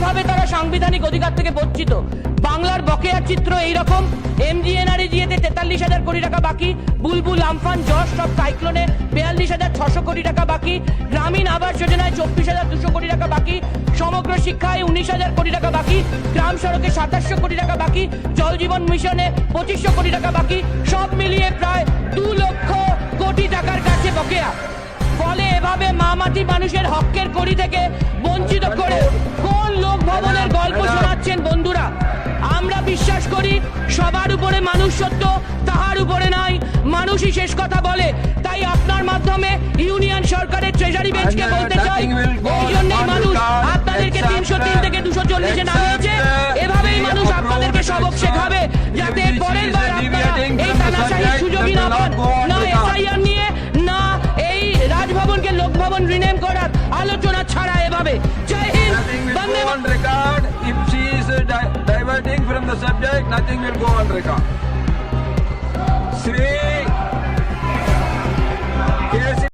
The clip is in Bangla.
কীভাবে তারা সাংবিধানিক অধিকার থেকে বঞ্চিত? বাংলার বকেয়ার চিত্র এইরকম। এমজিএনআরএজিএতে তেতাল্লিশ হাজার কোটি টাকা বাকি। বুলবুল, আমফান, যশ, সব সাইক্লোনে বিয়াল্লিশ হাজার ছশো কোটি টাকা বাকি। গ্রামীণ আবাস যোজনায় চব্বিশ হাজার দুশো কোটি টাকা বাকি। সমগ্র শিক্ষায় উনিশ হাজার কোটি টাকা বাকি। গ্রাম সড়কে সাতাশশো কোটি টাকা বাকি। জল জীবন মিশনে পঁচিশশো কোটি টাকা বাকি। সব মিলিয়ে প্রায় দু লক্ষ কোটি টাকার কাছে বকেয়া। ফলে এভাবে মামাটি মানুষের হকের কড়ি থেকে বঞ্চিত বিশ্বাস করি সবার উপরে মানুষ সত্য তাহার উপরে নাই। মানুষই শেষ কথা বলে তাই আপনার মাধ্যমে ইউনিয়ন সরকারের ট্রেজারি বেঞ্চকে বলতে চাই এই জন্যই মানুষ আপনাদেরকে তিনশো তিন থেকে দুশো চল্লিশে নামিয়েছে। এভাবেই মানুষ আপনাদেরকে সবক শেখাবে যাতে পরের বার আপনারা এই তানাশাহির সুযোগই না পান না এসআইআর নিয়ে না এই রাজভবনকে Lok Bhavan rename nothing will go on record. Sri